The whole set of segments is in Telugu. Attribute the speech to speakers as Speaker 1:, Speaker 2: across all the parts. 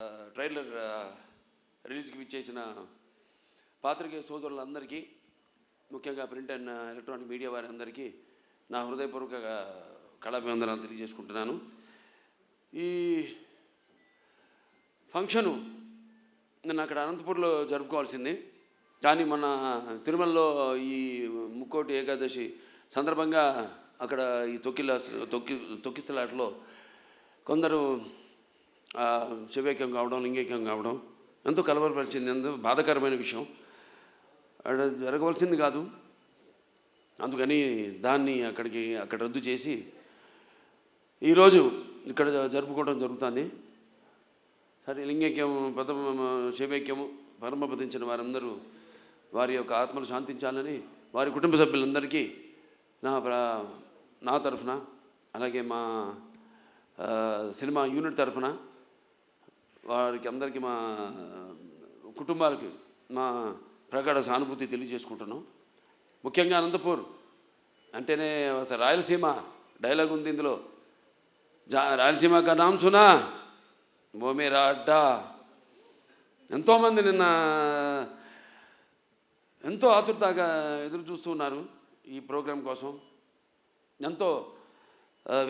Speaker 1: ట్రైలర్ రిలీజ్కి ఇచ్చేసిన పాత్రికేయ సోదరులందరికీ ముఖ్యంగా ప్రింట్ అండ్ ఎలక్ట్రానిక్ మీడియా వారి అందరికీ నా హృదయపూర్వక కళాభివందనాలు తెలియజేసుకుంటున్నాను. ఈ ఫంక్షను నేను అక్కడ అనంతపూర్లో జరుపుకోవాల్సింది. కానీ మన తిరుమలలో ఈ ముక్కోటి ఏకాదశి సందర్భంగా అక్కడ ఈ తొక్కిల తొక్కి తొక్కిస్తలాటలో కొందరు శివైక్యం కావడం లింగైక్యం కావడం ఎంతో కలవరపరిచింది ఎంతో బాధాకరమైన విషయం. అక్కడ జరగవలసింది కాదు. అందుకని దాన్ని అక్కడికి అక్కడ రద్దు చేసి ఈరోజు ఇక్కడ జరుపుకోవడం జరుగుతుంది. సరే లింగైక్యం పదమ శివైక్యము పరమపదించిన వారందరూ వారి యొక్క ఆత్మలు శాంతించాలని వారి కుటుంబ సభ్యులందరికీ నా నా తరఫున అలాగే మా సినిమా యూనిట్ తరఫున వారికి అందరికీ మా కుటుంబాలకి మా ప్రగాఢ సానుభూతి తెలియజేసుకుంటున్నాం. ముఖ్యంగా అనంతపూర్ అంటేనే రాయలసీమ డైలాగ్ ఉంది ఇందులో. జా రాయలసీమ గనాం నామ్ సునా ఓ మేరా అడ్డా. ఎంతోమంది నిన్న ఎంతో ఆతురతగా ఎదురు చూస్తూ ఉన్నారు ఈ ప్రోగ్రాం కోసం. ఎంతో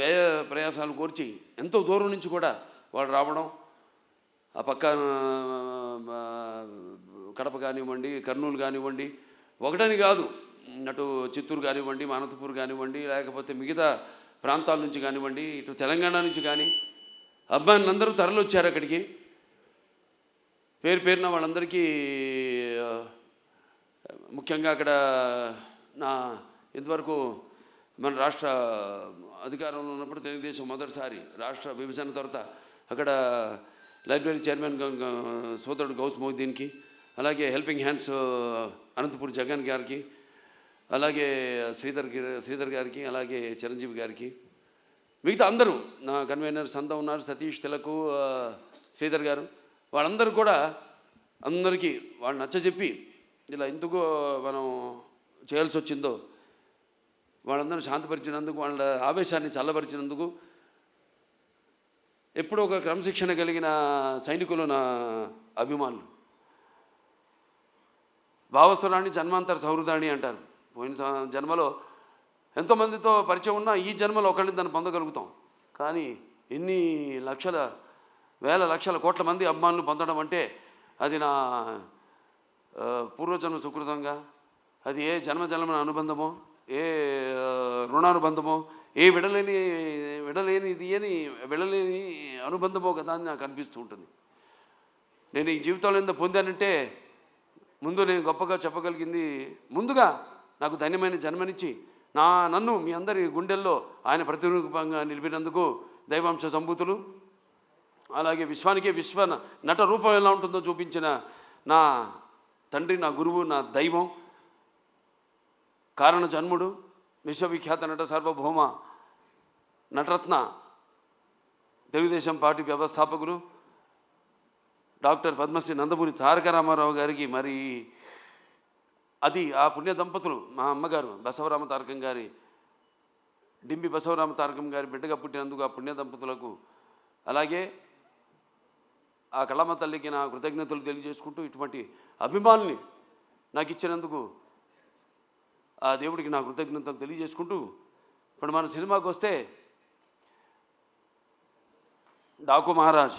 Speaker 1: వ్యయ ప్రయాసాలు కోర్చి ఎంతో దూరం నుంచి కూడా వాళ్ళు రావడం ఆ పక్క కడప కానివ్వండి కర్నూలు కానివ్వండి ఒకటని కాదు అటు చిత్తూరు కానివ్వండి అనంతపూర్ కానివ్వండి లేకపోతే మిగతా ప్రాంతాల నుంచి కానివ్వండి ఇటు తెలంగాణ నుంచి కానీ అబ్బాయిలందరూ తరలి వచ్చారు అక్కడికి. పేరు పేరున వాళ్ళందరికీ ముఖ్యంగా అక్కడ నా ఇంతవరకు మన రాష్ట్ర అధికారంలో ఉన్నప్పుడు తెలుగుదేశం మొదటిసారి రాష్ట్ర విభజన తర్వాత అక్కడ లైబ్రరీ చైర్మన్ సోదరుడు గౌస్ మొహద్దీన్కి అలాగే హెల్పింగ్ హ్యాండ్స్ అనంతపూర్ జగన్ గారికి అలాగే శ్రీధర్ శ్రీధర్ గారికి అలాగే చిరంజీవి గారికి. మిగతా అందరూ నా కన్వీనర్ సంత ఉన్నారు సతీష్ తిలకు శ్రీధర్ గారు వాళ్ళందరూ కూడా అందరికీ వాళ్ళు నచ్చజెప్పి ఇలా ఎందుకు మనం చేయాల్సి వచ్చిందో వాళ్ళందరూ శాంతపరిచినందుకు వాళ్ళ ఆవేశాన్ని చల్లపరిచినందుకు ఎప్పుడూ ఒక క్రమశిక్షణ కలిగిన సైనికులు నా అభిమానులు. భావస్థురాన్ని జన్మాంతర సౌహృదాన్ని అంటారు. పోయిన స- జన్మలో ఎంతోమందితో పరిచయం ఉన్నా ఈ జన్మలో ఒకరిని దాన్ని పొందగలుగుతాం. కానీ ఎన్ని లక్షల వేల లక్షల కోట్ల మంది అభిమానులు పొందడం అంటే అది నా పూర్వజన్మ సుకృతంగా అది ఏ జన్మ జన్మన అనుబంధమో ఏ రుణానుబంధమో ఏ విడలేని విడలేనిది అని విడలేని అనుబంధమో కదా అని నాకు అనిపిస్తూ ఉంటుంది. నేను ఈ జీవితంలో ఎంత పొందానంటే ముందు నేను గొప్పగా చెప్పగలిగింది ముందుగా నాకు ధన్యమైన జన్మనిచ్చి నా నన్ను మీ అందరి గుండెల్లో ఆయన ప్రతిరూపంగా నిలిపినందుకు దైవాంశ సంభూతులు అలాగే విశ్వానికే విశ్వ నట రూపం ఎలా ఉంటుందో చూపించిన నా తండ్రి నా గురువు నా దైవం కారణ జన్ముడు విశ్వవిఖ్యాత నట సార్వభౌమ నటరత్న తెలుగుదేశం పార్టీ వ్యవస్థాపకులు డాక్టర్ పద్మశ్రీ నందమూరి తారక రామారావు గారికి మరి అది ఆ పుణ్య దంపతులు మా అమ్మగారు బసవరామ తారకం గారి డింబి బసవరామ తారకం గారి బిడ్డగా పుట్టినందుకు ఆ పుణ్య దంపతులకు అలాగే ఆ కళమ్మ తల్లికి నా కృతజ్ఞతలు తెలియజేసుకుంటూ ఇటువంటి అభిమానుల్ని నాకు ఇచ్చినందుకు ఆ దేవుడికి నా కృతజ్ఞతలు తెలియజేసుకుంటూ ఇప్పుడు మన సినిమాకి వస్తే డాకు మహారాజ్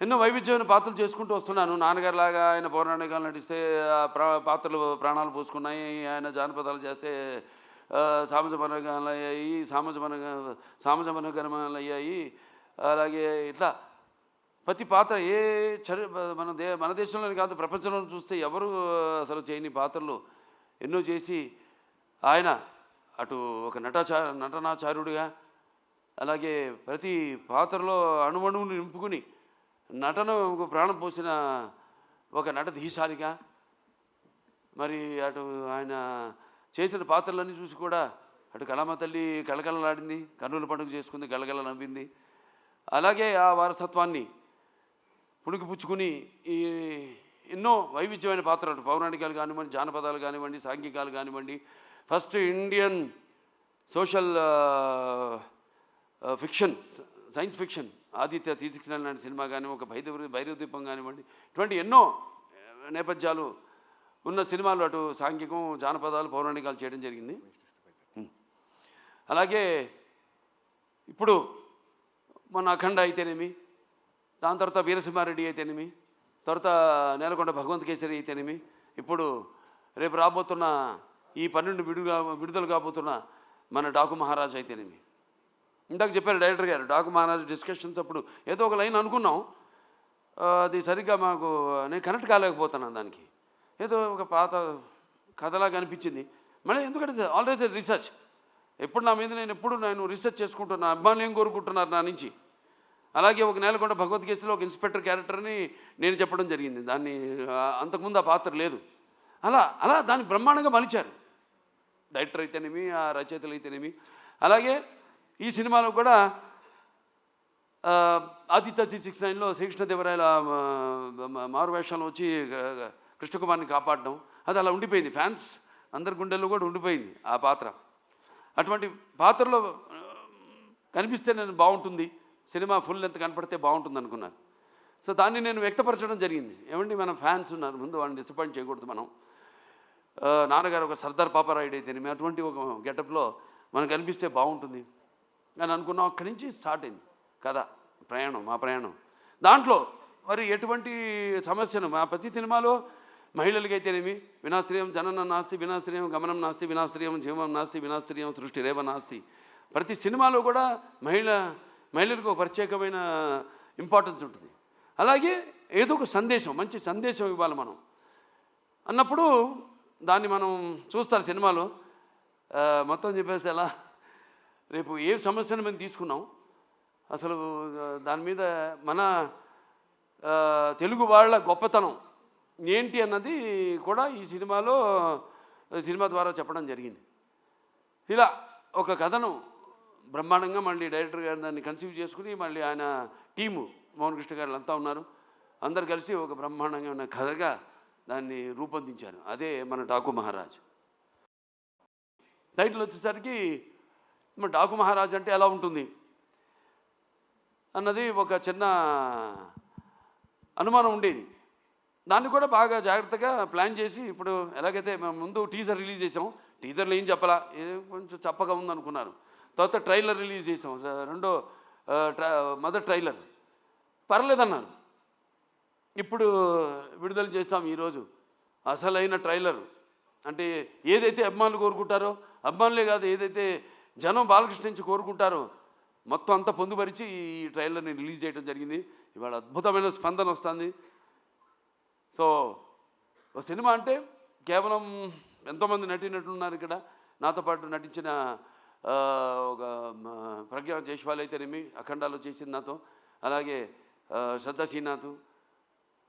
Speaker 1: ఎన్నో వైవిధ్యమైన పాత్రలు చేసుకుంటూ వస్తున్నాను. నాన్నగారిలాగా ఆయన పౌరాణికాలు నటిస్తే ఆ ప్రా పాత్రలు ప్రాణాలు పోసుకున్నాయి. ఆయన జానపదాలు చేస్తే ఆ, సామాజ అయ్యాయి సామాజ మన సామాజ అయ్యాయి. అలాగే ఇట్లా ప్రతి పాత్ర ఏ చరి మన దే మన దేశంలోనే కాదు ప్రపంచంలో చూస్తే ఎవరు అసలు చేయని పాత్రలు ఎన్నో చేసి ఆయన అటు ఒక నటాచా నటనాచార్యుడిగా అలాగే ప్రతి పాత్రలో అణువణువును నింపుకుని నటనకు ప్రాణం పోసిన ఒక నటధీశాలిగా మరి అటు ఆయన చేసిన పాత్రలన్నీ చూసి కూడా అటు కళామ తల్లి కళకళలాడింది కర్నూలు పండుగ చేసుకుంది గలగల నవ్వింది. అలాగే ఆ వారసత్వాన్ని పుణికి పుచ్చుకుని ఈ ఎన్నో వైవిధ్యమైన పాత్రలు పౌరాణికాలు కానివ్వండి జానపదాలు కానివ్వండి సాంఘికాలు కానివ్వండి first Indian social fiction science fiction Aditya three six nine లాంటి సినిమా కానీ ఒక భైరవ భైరవ దీపం కానివ్వండి ఇటువంటి ఎన్నో నేపథ్యాలు ఉన్న సినిమాలు అటు సాంఘికం జానపదాలు పౌరాణికాలు చేయడం జరిగింది. అలాగే ఇప్పుడు మన అఖండ అయితేనేమి దాని తర్వాత వీరసింహారెడ్డి అయితేనేమి తర్వాత నేలకొండ భగవంత్ కేసరి అయితేనేమి ఇప్పుడు రేపు రాబోతున్న ఈ పన్నెండు విడుగా విడుదల కాబోతున్న మన డాకు మహారాజ్ అయితేనేమి. ఇందాక చెప్పారు డైరెక్టర్ గారు డాకు మహారాజ్ డిస్కషన్స్ అప్పుడు ఏదో ఒక లైన్ అనుకున్నాం. అది సరిగ్గా మాకు నేను కనెక్ట్ కాలేకపోతున్నాను దానికి. ఏదో ఒక పాత కథలాగా అనిపించింది. మళ్ళీ ఎందుకంటే ఆల్రెడీ రీసెర్చ్. ఎప్పుడు నా మీద నేను ఎప్పుడు నేను రీసెర్చ్ చేసుకుంటున్నా అభిమానులు ఏం కోరుకుంటున్నారు నా నుంచి? అలాగే ఒక నేలకొండ భగవద్గీతలో ఒక ఇన్స్పెక్టర్ క్యారెక్టర్ని నేను చెప్పడం జరిగింది. దాన్ని అంతకుముందు ఆ పాత్ర లేదు. అలా అలా దాన్ని బ్రహ్మాండంగా మలిచారు. డైరెక్టర్ అయితేనేమి ఆ రచయితలు అయితేనేమి. అలాగే ఈ సినిమాలో కూడా ఆదిత్య త్రీ సిక్స్ నైన్లో శ్రీకృష్ణదేవరాయల ఆ, మా- మారు వేషంలో వచ్చి కృష్ణకుమార్ని కాపాడడం అది అలా ఉండిపోయింది. ఫ్యాన్స్ అందరి గుండెల్లో కూడా ఉండిపోయింది ఆ పాత్ర. అటువంటి పాత్రలో కనిపిస్తే నేను బాగుంటుంది. సినిమా ఫుల్ లెంత్ కనపడితే బాగుంటుంది అనుకున్నాను. సో దాన్ని నేను వ్యక్తపరచడం జరిగింది. ఏమండి మన ఫ్యాన్స్ ఉన్నారు ముందు వాళ్ళని డిసప్పాయింట్ చేయకూడదు మనం. నాన్నగారు ఒక సర్దార్ పాపారాయుడు అయితేనేమి అటువంటి ఒక గెటప్లో మనకు అనిపిస్తే బాగుంటుంది. అని అనుకున్నాం అక్కడి నుంచి స్టార్ట్ అయింది కథ ప్రయాణం మా ప్రయాణం. దాంట్లో మరి ఎటువంటి సమస్యను మా ప్రతి సినిమాలో మహిళలకైతేనేమి? వినాశ్రయం జనన నాస్తి వినాశ్రయం గమనం నాస్తి వినాశ్రయం జీవం నాస్తి వినాశ్రయం సృష్టి రేవ నాస్తి. ప్రతి సినిమాలో కూడా మహిళ మహిళలకు ఒక ప్రత్యేకమైన ఇంపార్టెన్స్ ఉంటుంది. అలాగే ఏదో ఒక సందేశం మంచి సందేశం ఇవ్వాలి మనం. అన్నప్పుడు దాన్ని మనం చూస్తారు సినిమాలో. మొత్తం చెప్పేస్తే ఎలా? రేపు ఏ సమస్యను మేము తీసుకున్నాం? అసలు దాని మీద మన తెలుగు వాళ్ళ గొప్పతనం ఏంటి అన్నది కూడా ఈ సినిమాలో సినిమా ద్వారా చెప్పడం జరిగింది. ఇలా ఒక కథను బ్రహ్మాండంగా మళ్ళీ డైరెక్టర్ గారు దాన్ని కన్సీవ్ చేసుకుని మళ్ళీ ఆయన టీము మోహన్ కృష్ణ గారు అంతా ఉన్నారు. అందరు కలిసి ఒక బ్రహ్మాండంగా ఉన్న కథగా దాన్ని రూపొందించారు. అదే మన డాకు మహారాజ్. టైటిల్ వచ్చేసరికి డాకు మహారాజ్ అంటే ఎలా ఉంటుంది? అన్నది ఒక చిన్న అనుమానం ఉండేది. దాన్ని కూడా బాగా జాగ్రత్తగా ప్లాన్ చేసి ఇప్పుడు ఎలాగైతే మేము ముందు టీజర్ రిలీజ్ చేసాం టీజర్లో ఏం చెప్పాలా? ఏం కొంచెం చప్పగా ఉందనుకున్నారు. తర్వాత ట్రైలర్ రిలీజ్ చేసాం. రెండో ఆ, మొదటి ట్రైలర్. పర్లేదన్నారు. ఇప్పుడు విడుదల చేస్తాం ఈరోజు. అసలైన ట్రైలర్. అంటే ఏదైతే అభిమానులు కోరుకుంటారో అభిమానులే కాదు ఏదైతే జనం బాలకృష్ణ నుంచి కోరుకుంటారు. మొత్తం అంతా పొందుపరిచి ఈ ట్రైలర్ని రిలీజ్ చేయడం జరిగింది. ఇవాళ అద్భుతమైన స్పందన వస్తుంది. సో ఓ సినిమా అంటే కేవలం ఎంతోమంది నటీనటులు ఇక్కడ. నాతో పాటు నటించిన ఒక ప్రజ్ఞ జైష్వాల్ అయితేనేమి అఖండాలో చేసింది నాతో. అలాగే ఆ, శ్రద్ధా శ్రీనాథ్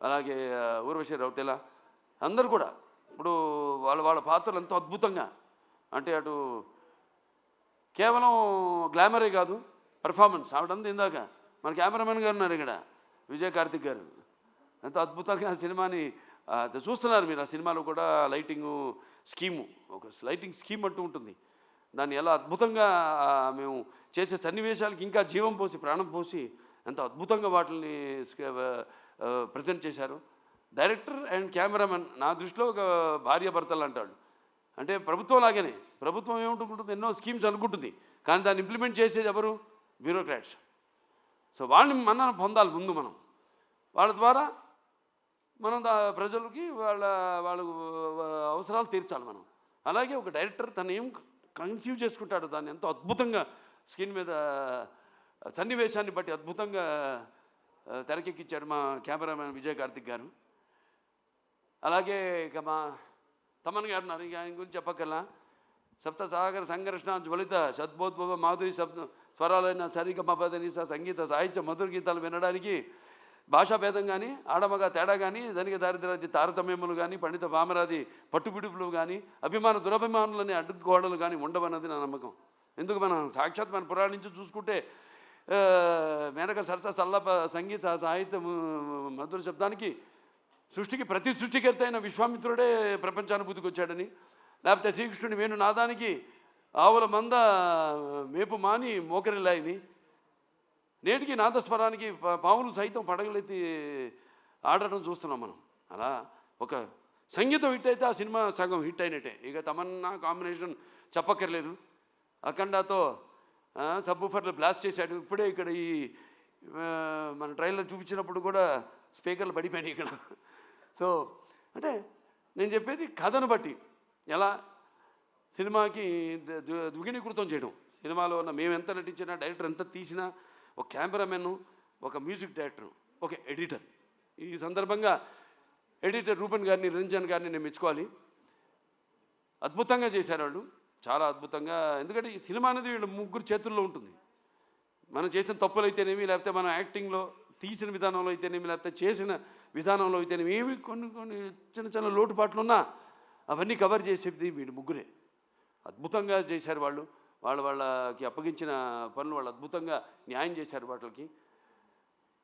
Speaker 1: అలాగే ఊర్వశీ ఊర్వశి రౌతెల. అందరు కూడా ఇప్పుడు వాళ్ళ వాళ్ళ పాత్రలు ఎంతో అద్భుతంగా. అంటే అటు కేవలం గ్లామరే కాదు పర్ఫార్మెన్స్ ఆవిడంతా ఇందాక మన కెమెరామెన్ గారు ఉన్నారు ఇక్కడ విజయ్ కార్తిక్ గారు. ఎంత అద్భుతంగా ఆ సినిమాని చూస్తున్నారు మీరు. ఆ సినిమాలో కూడా లైటింగ్ స్కీము ఒక లైటింగ్ స్కీమ్ అంటూ ఉంటుంది. దాన్ని ఎలా అద్భుతంగా మేము చేసే సన్నివేశాలకి ఇంకా జీవం పోసి ప్రాణం పోసి ఎంత అద్భుతంగా వాటిని ప్రజెంట్ చేశారు. డైరెక్టర్ అండ్ కెమెరామెన్ నా దృష్టిలో ఒక భార్య భర్తలు అంటాడు. అంటే ప్రభుత్వం లాగానే. ప్రభుత్వం ఏముంటుంది ఎన్నో స్కీమ్స్ అనుకుంటుంది. కానీ దాన్ని ఇంప్లిమెంట్ చేసేది ఎవరు? బ్యూరోక్రాట్స్. సో వాళ్ళని మన పొందాలి ముందు మనం. వాళ్ళ ద్వారా మనం దా ప్రజలకి వాళ్ళ వాళ్ళ అవసరాలు తీర్చాలి మనం. అలాగే ఒక డైరెక్టర్ తను ఏం కన్సీవ్ చేసుకుంటాడు? దాన్ని ఎంతో అద్భుతంగా స్క్రీన్ మీద సన్నివేశాన్ని బట్టి అద్భుతంగా తెరకెక్కించాడు మా కెమెరామెన్ విజయ్ కార్తిక్ గారు. అలాగే ఇక మా తమన్ గారు ఉన్నారు. ఆయన గురించి చెప్పక్కర్లా. సప్త సాగర సంఘర్షణ జ్వలిత సద్బోద్భవ మాధురి శబ్ద స్వరాలైన సరిగమపదనిస సంగీత సాహిత్య మధుర గీతాలు వినడానికి భాషా భేదం కానీ ఆడమగ తేడా కానీ ధనిక దారిద్రాది తారతమ్యములు కానీ పండిత పామరాది పట్టుబిడుపులు కానీ అభిమాన దురభిమానులని అడ్డుగోడలు కానీ ఉండవన్నది నా నమ్మకం. ఎందుకు మనం సాక్షాత్ మన పురాణం నుంచి చూసుకుంటే మేనక సరస సల్లప సంగీత సాహిత్య మధుర శబ్దానికి సృష్టికి ప్రతి సృష్టికర్త అయిన విశ్వామిత్రుడే ప్రపంచానుభూతికి వచ్చాడని లేకపోతే శ్రీకృష్ణుని వేణు నాదానికి ఆవుల మంద మేపు మాని మోకరిల్లాయని నేటికి నాదస్వరానికి పావులు పాములు సైతం పడగలెత్తి ఆడటం చూస్తున్నాం మనం. అలా ఒక సంగీతం హిట్ అయితే ఆ సినిమా సగం హిట్ అయినట్టే. ఇక తమన్నా కాంబినేషన్ చెప్పక్కర్లేదు. అఖండాతో సబ్బుఫర్లు బ్లాస్ట్ చేశాడు. ఇప్పుడే ఇక్కడ ఈ మన ట్రైలర్ చూపించినప్పుడు కూడా స్పీకర్లు పడిపోయినాయి ఇక్కడ. సో అంటే నేను చెప్పేది కథను బట్టి. ఎలా? సినిమాకి ద- ద్విగుణీకృతం చేయడం. సినిమాలో ఉన్న మేము ఎంత నటించినా డైరెక్టర్ ఎంత తీసినా ఒక కెమెరామెన్ ఒక మ్యూజిక్ డైరెక్టర్ ఒక ఎడిటర్. ఈ సందర్భంగా ఎడిటర్ రూపన్ గారిని రంజన్ గారిని నేను మెచ్చుకోవాలి. అద్భుతంగా చేశారు వాళ్ళు. చాలా అద్భుతంగా. ఎందుకంటే ఈ సినిమా అనేది వీళ్ళ ముగ్గురు చేతుల్లో ఉంటుంది. మనం చేసిన తప్పులు అయితేనేమి లేకపోతే మనం యాక్టింగ్లో తీసిన విధానంలో అయితేనేమి లేకపోతే చేసిన విధానంలో అయితే ఏమి కొన్ని కొన్ని చిన్న చిన్న లోటుపాట్లు ఉన్నా అవన్నీ కవర్ చేసేది వీడు ముగ్గురే. అద్భుతంగా చేశారు వాళ్ళు. వాళ్ళ వాళ్ళకి అప్పగించిన పనులు వాళ్ళు అద్భుతంగా న్యాయం చేశారు వాటికి.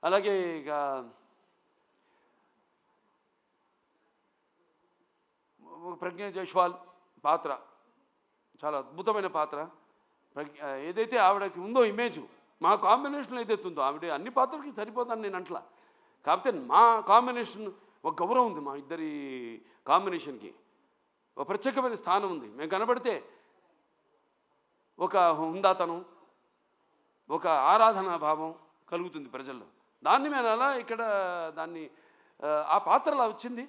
Speaker 1: అలాగే ఇక ప్రజ్ఞ జైష్వాల్ పాత్ర. చాలా అద్భుతమైన పాత్ర. ప్రజ్ఞ ఏదైతే ఆవిడకి ఉందో ఇమేజ్ మా కాంబినేషన్ ఏదైతే ఉందో ఆవిడ అన్ని పాత్రలకి సరిపోతాను నేను అంట్లా. కాకపోతే మా కాంబినేషన్ ఒక గౌరవం ఉంది మా ఇద్దరి కాంబినేషన్కి. ఒక ప్రత్యేకమైన స్థానం ఉంది. మేము కనబడితే ఒక హుందాతనం ఒక ఆరాధనా భావం కలుగుతుంది ప్రజల్లో. దాన్ని మేము అలా ఇక్కడ దాన్ని ఆ, పాత్రలా వచ్చింది.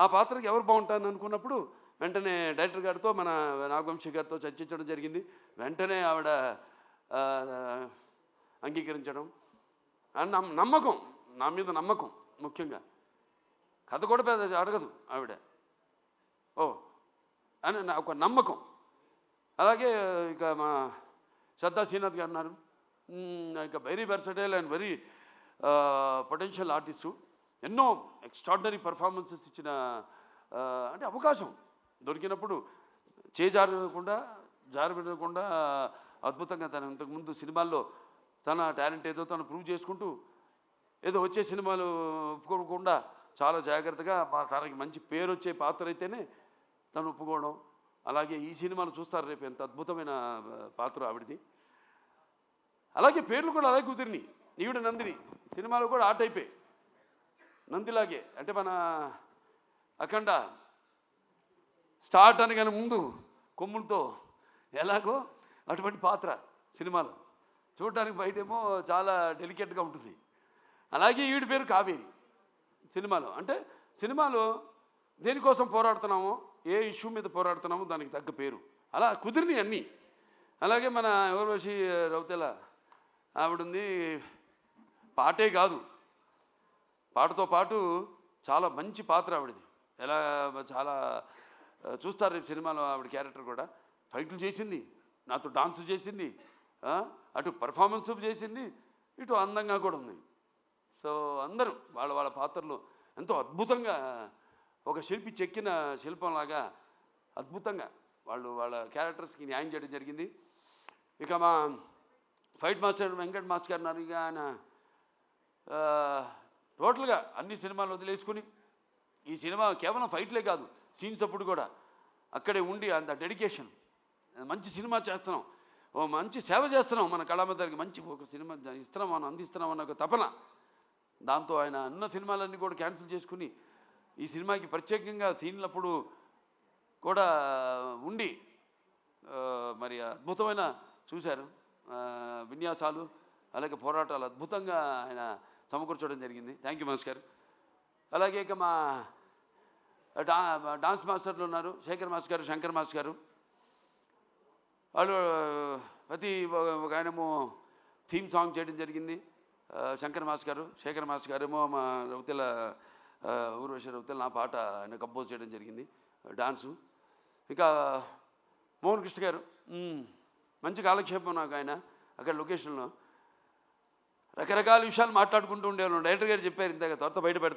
Speaker 1: ఆ పాత్రకి ఎవరు బాగుంటారని అనుకున్నప్పుడు వెంటనే డైరెక్టర్ గారితో మన నాగవంశీ గారితో చర్చించడం జరిగింది. వెంటనే ఆవిడ అంగీకరించడం. అండ్ నమ్మకం. నా మీద నమ్మకం ముఖ్యంగా. కథ కూడా పెద్ద అడగదు ఆవిడ. ఓ అని నా ఒక నమ్మకం. అలాగే ఇక మా శ్రద్ధా శ్రీనాథ్ గారు ఉన్నారు. ఇక very versatile and very potential artist ఎన్నో ఎక్స్ట్రాడినరీ పర్ఫార్మెన్సెస్ ఇచ్చిన అంటే అవకాశం. దొరికినప్పుడు చేజారకుండా జారబెట్టకుండా అద్భుతంగా తను ఇంతకుముందు సినిమాల్లో తన టాలెంట్ ఏదో తను ప్రూవ్ చేసుకుంటూ ఏదో వచ్చే సినిమాలు ఒప్పుకోకుండా చాలా జాగ్రత్తగా తనకి మంచి పేరు వచ్చే పాత్ర అయితేనే తను ఒప్పుకోవడం. అలాగే ఈ సినిమాను చూస్తారు రేపు ఎంత అద్భుతమైన పాత్ర ఆవిడది. అలాగే పేర్లు కూడా అలాగే కుదిరినాయి. ఈవిడ నందిని. సినిమాలో కూడా ఆ టైపే. నందిలాగే. అంటే మన అఖండ స్టార్ట్ అనగానే ముందు కొమ్ములతో ఎలాగో అటువంటి పాత్ర సినిమాలో. చూడటానికి బయటేమో చాలా డెలికేట్గా ఉంటుంది. అలాగే వీడి పేరు కావేరి సినిమాలో. అంటే సినిమాలో దేనికోసం పోరాడుతున్నామో ఏ ఇష్యూ మీద పోరాడుతున్నామో దానికి తగ్గ పేరు. అలా కుదిరినాయి అన్నీ. అలాగే మన ఎవరోషి రౌతెల ఆవిడుంది పాటే కాదు. పాటతో పాటు చాలా మంచి పాత్ర ఆవిడది. ఎలా చాలా చూస్తారు రేపు సినిమాలో ఆవిడ క్యారెక్టర్ కూడా. ఫైట్లు చేసింది నాతో డాన్స్ చేసింది అటు పర్ఫార్మెన్స్ చేసింది ఇటు అందంగా కూడా ఉంది. సో అందరూ వాళ్ళ వాళ్ళ పాత్రలు ఎంతో అద్భుతంగా ఒక శిల్పి చెక్కిన శిల్పంలాగా అద్భుతంగా వాళ్ళు వాళ్ళ క్యారెక్టర్స్కి న్యాయం చేయడం జరిగింది. ఇక మా ఫైట్ మాస్టర్ వెంకట్ మాస్టర్ గారు ఉన్నారు. ఇక ఆయన టోటల్గా అన్ని సినిమాలు వదిలేసుకుని ఈ సినిమా కేవలం ఫైట్లే కాదు సీన్స్ అప్పుడు కూడా అక్కడే ఉండి అంత డెడికేషన్. మంచి సినిమా చేస్తున్నాం. ఓ మంచి సేవ చేస్తున్నాం మన కళామందరికి మంచి ఒక సినిమా ఇస్తున్నాం మనం అందిస్తున్నాం అన్న ఒక తపన. దాంతో ఆయన అన్న సినిమాలన్నీ కూడా క్యాన్సిల్ చేసుకుని ఈ సినిమాకి ప్రత్యేకంగా సీన్లప్పుడు కూడా ఉండి మరి అద్భుతమైన చూశారు. విన్యాసాలు అలాగే పోరాటాలు అద్భుతంగా ఆయన సమకూర్చడం జరిగింది. Thank you master. అలాగే ఇక మా డా డాన్స్ మాస్టర్లు ఉన్నారు. శేఖర్ మాస్టర్ గారు శంకర్ మాస్టర్ గారు. వాళ్ళు ప్రతి ఒక- ఆయనము థీమ్ సాంగ్ చేయడం జరిగింది. శంకర్ మాస్టర్ గారు శేఖర్ మాస్టర్ గారు ఏమో మా రౌతెల ఆ, ఊర్వశి రౌతెల నా పాట ఆయన కంపోజ్ చేయడం జరిగింది డాన్సు ఇంకా మోహన్ కృష్ణ గారు మంచి కాలక్షేపం నాకు ఆయన అక్కడ లొకేషన్లో రకరకాల విషయాలు మాట్లాడుకుంటూ ఉండేవాళ్ళు. డైరెక్టర్ గారు చెప్పారు ఇంత త్వరత బయట పెడతారు